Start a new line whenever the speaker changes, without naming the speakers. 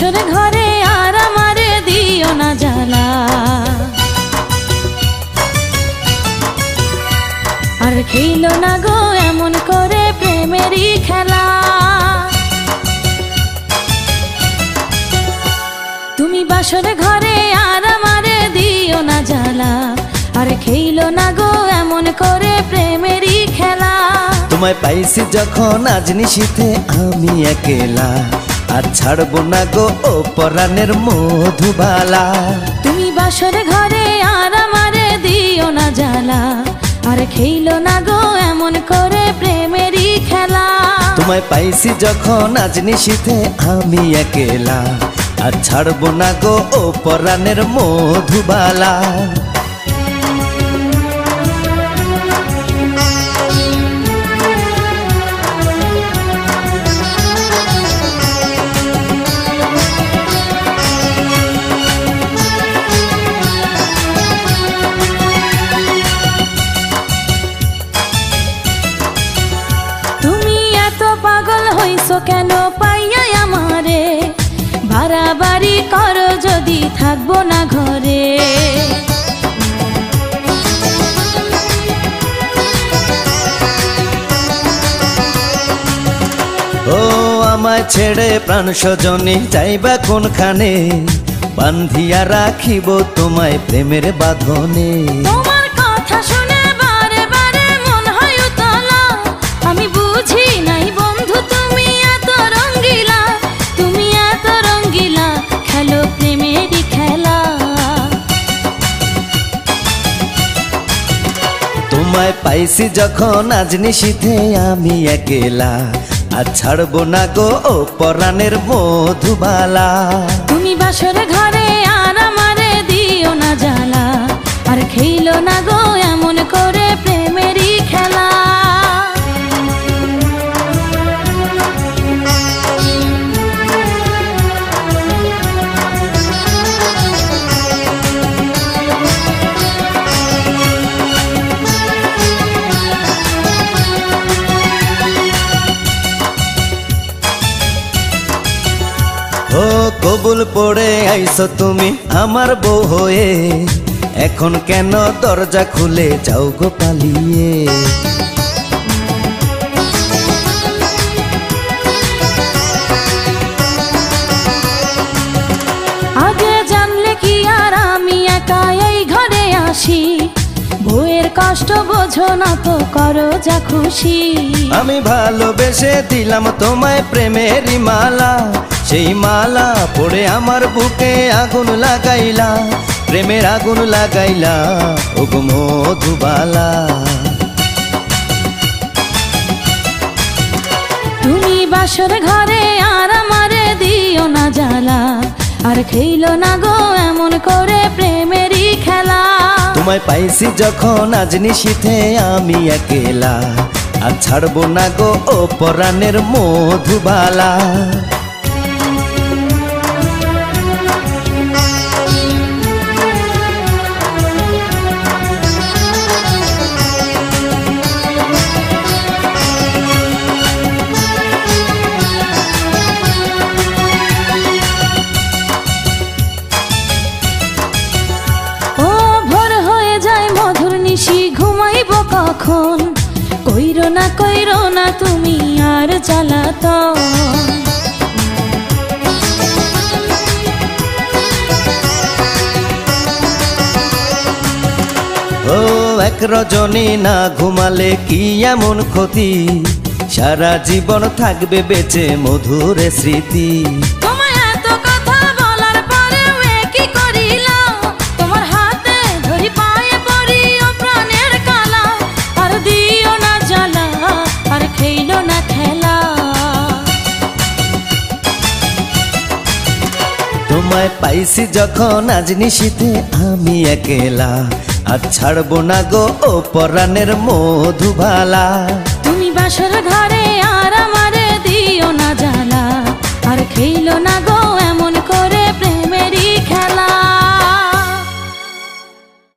বাসর ঘরে আর আমারে দিও না জ্বালা। আর খেইল না গো এমন করে প্রেমেরই খেলা। তুমি বাসর ঘরে আর আমারে দিও না জ্বালা। আর খেইল না গো এমন করে প্রেমেরই খেলা।
তোমায় পাইছি যখন আজ নিশীথে আমি একেলা। আর ছাড়বো না গো ও পরাণের মধুবালা।
তুমি বাসর ঘরে আর আমারে দিও না জ্বালা। আর খেইল না গো এমন করে প্রেমেরই খেলা।
তোমায় পাইছি যখন আজ নিশীথে আমি একেলা। আর ছাড়বো না গো ও পরাণের মধুবালা।
বাড়াবাড়ি করো যদি থাকব না ঘরে।
ও আমায় ছেড়ে প্রাণ সজনে যাইবা কোনখানে? বান্ধিয়া রাখিব তোমায় প্রেমের বাঁধনে।
তোমার
পাইছি যখন আজ নিশীথে আমি একেলা। আর ছাড়বো না গো ও পরাণের মধুবালা।
তুমি বাসর ঘরে
কবুল পড়ে আইছো তুমি আমার বউ হয়ে। এখন কেন দরজা খুলে যাও গো পালিয়ে?
আগে জানলে কি আর আমি একা এই ঘরে আসি? বউয়ের কষ্ট বোঝো না তো করো যা খুশি।
আমি ভালোবেসে দিলাম তোমায় প্রেমের মালা। সেই মালা পড়ে আমার বুকে আগুন লাগাইলা প্রেমের আগুন লাগাইলা ও গো মধুবালা।
তুমি বাসর ঘরে আর আমারে দিও না জ্বালা আর খেইল না গো এমন করে প্রেমেরই খেলা।
তোমায় পাইছি যখন আজ নিশীথে আমি একেলা আর ছাড়বো না গো ও পরাণের মধুবালা।
কখন? কইরো না কইরো না, তুমি আর জ্বালাত
ও এক রজনী না ঘুমালে কি এমন ক্ষতি? সারা জীবন থাকবে বেঁচে মধুর স্মৃতি। পাইছি যখন আজ নিশিতে আমি একেলা। আর ছাড়বো না গো ও পরাণের মধুবালা।
তুমি বাসর